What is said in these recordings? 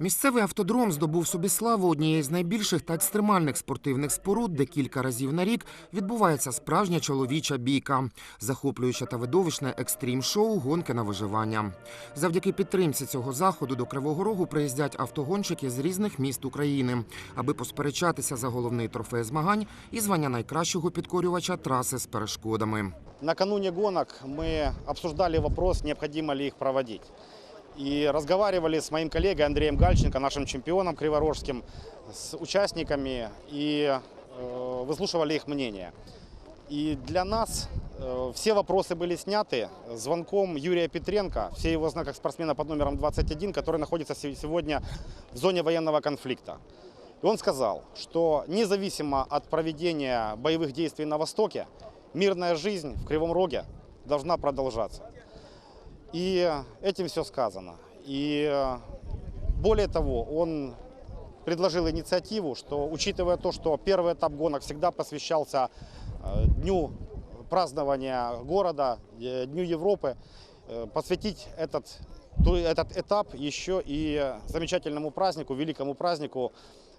Місцевий автодром здобув собі славу однієї з найбільших та екстремальних спортивних споруд, де кілька разів на рік відбувається справжня чоловіча бійка, захоплююче та видовищне екстрім-шоу гонки на виживання. Завдяки підтримці цього заходу до Кривого Рогу приїздять автогонщики з різних міст України, аби посперечатися за головний трофей змагань і звання найкращого підкорювача траси з перешкодами. Накануне гонок мы обсуждали вопрос, необходимо ли их проводить. И разговаривали с моим коллегой Андреем Гальченко, нашим чемпионом криворожским, с участниками и э, выслушивали их мнение. И для нас э, все вопросы были сняты звонком Юрия Петренко, все его знают как спортсмена под номером 21, который находится се- сегодня в зоне военного конфликта. И он сказал, что независимо от проведения боевых действий на Востоке, мирная жизнь в Кривом Роге должна продолжаться. И этим все сказано. И э, более того, он предложил инициативу, что учитывая то, что первый этап гонок всегда посвящался э, дню празднования города, э, Дню Европы, посвятить этот, этот этап еще и замечательному празднику, великому празднику,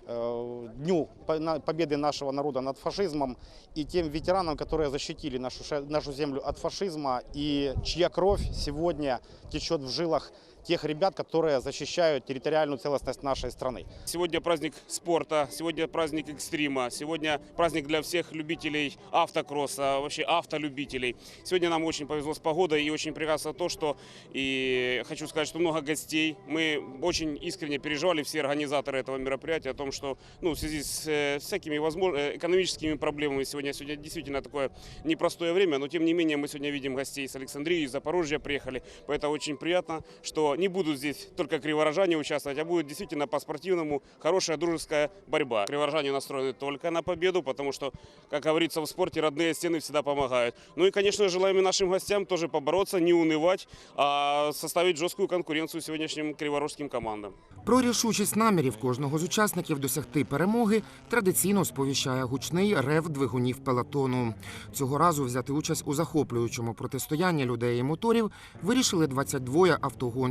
Дню победы нашего народа над фашизмом и тем ветеранам, которые защитили нашу, нашу землю от фашизма и чья кровь сегодня течет в жилах тех ребят, которые защищают территориальную целостность нашей страны. Сегодня праздник спорта, сегодня праздник экстрима, сегодня праздник для всех любителей автокросса, вообще автолюбителей. Сегодня нам очень повезло с погодой и очень прекрасно то, что и хочу сказать, что много гостей. Мы очень искренне переживали все организаторы этого мероприятия о том, что ну, в связи с э, всякими возможно, э, экономическими проблемами сегодня, сегодня действительно такое непростое время, но тем не менее мы сегодня видим гостей с Александрии, из Запорожья приехали, поэтому очень приятно, что не будут здесь только криворожане участвовать, а будет действительно по-спортивному хорошая дружеская борьба. Криворожане настроены только на победу, потому что, как говорится в спорте, родные стены всегда помогают. Ну и, конечно, желаем и нашим гостям тоже побороться, не унывать, а составить жесткую конкуренцию сегодняшним криворожским командам. Про рішучість намірів кожного з учасників досягти перемоги традиційно сповіщає гучний рев двигунів пелотону. Цього разу взяти участь у захоплюючому протистоянні людей і моторів вирішили 22 автогонщиків,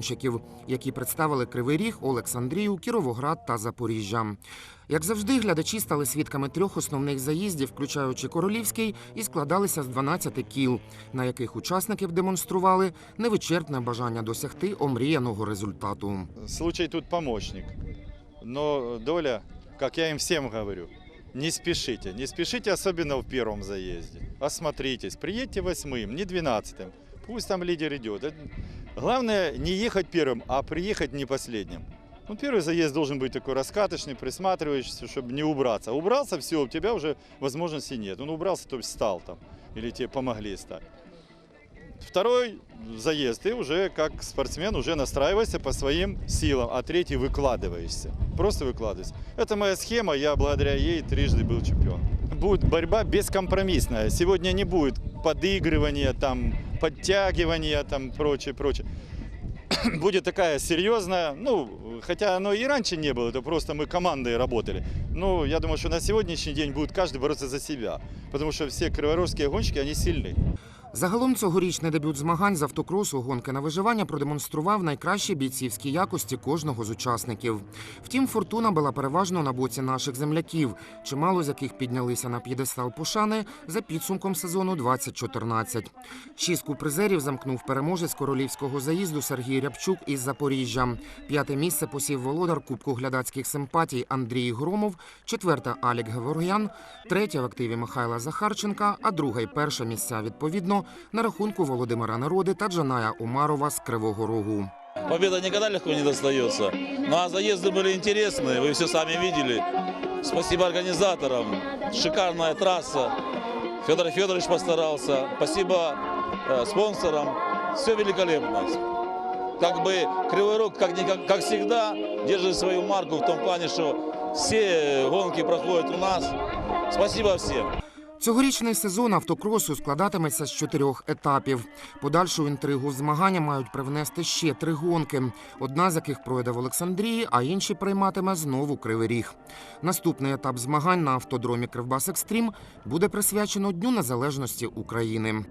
які представили Кривий Ріг, Олександрію, Кіровоград та Запоріжжя. Як завжди, глядачі стали свідками трьох основних заїздів, включаючи королівський, і складалися з 12 кіл, на яких учасників демонстрували невичерпне бажання досягти омріяного результату. Случай тут помощник. Но доля, как я им всем говорю, не спешите. Не спешите, особенно в первом заезде. Осмотритесь. Приедьте восьмым, не двенадцатым. Пусть там лидер идет. Главное не ехать первым, а приехать не последним. Ну, первый заезд должен быть такой раскаточный, присматривающийся, чтобы не убраться. Убрался, все, у тебя уже возможности нет. Он убрался, то есть встал там. Или тебе помогли стать. Второй заезд, ты уже как спортсмен уже настраиваешься по своим силам, а третий выкладываешься. Просто выкладываешься. Это моя схема, я благодаря ей трижды был чемпион. Будет борьба бескомпромиссная. Сегодня не будет подыгрывания, там, подтягивания, там, прочее, прочее. Будет такая серьезная, ну, хотя оно и раньше не было, это просто мы командой работали. Но я думаю, что на сегодняшний день будет каждый бороться за себя, потому что все криворожские гонщики, они сильные. Загалом цьогорічний дебют змагань з автокросу гонки на виживання продемонстрував найкращі бійцівські якості кожного з учасників. Втім, фортуна була переважно на боці наших земляків, чимало з яких піднялися на п'єдестал пошани за підсумком сезону 2014. Шістку призерів замкнув переможець королівського заїзду Сергій Рябчук із Запоріжжя. П'яте місце посів володар Кубку глядацьких симпатій Андрій Громов, четверте Алік Геворгян, третє в активі Михайла Захарченка, а друге й перше місця відповідно на рахунку Володимира Народи та Джаная Умарова з Кривого Рогу. Победа никогда легко не достается. Ну а заезды были интересные, вы все сами видели. Спасибо организаторам. Шикарная трасса. Федор Федорович постарался. Спасибо э, спонсорам. Все великолепно. Как бы Кривой Рог, как, никак- как всегда, держит свою марку в том плане, что все гонки проходят у нас. Спасибо всем. Цьогорічний сезон автокросу складатиметься з чотирьох етапів. Подальшу інтригу змагання мають привнести ще три гонки, одна з яких пройде в Олександрії, а інші прийматиме знову Кривий Ріг. Наступний етап змагань на автодромі Кривбас Екстрім буде присвячено Дню Незалежності України.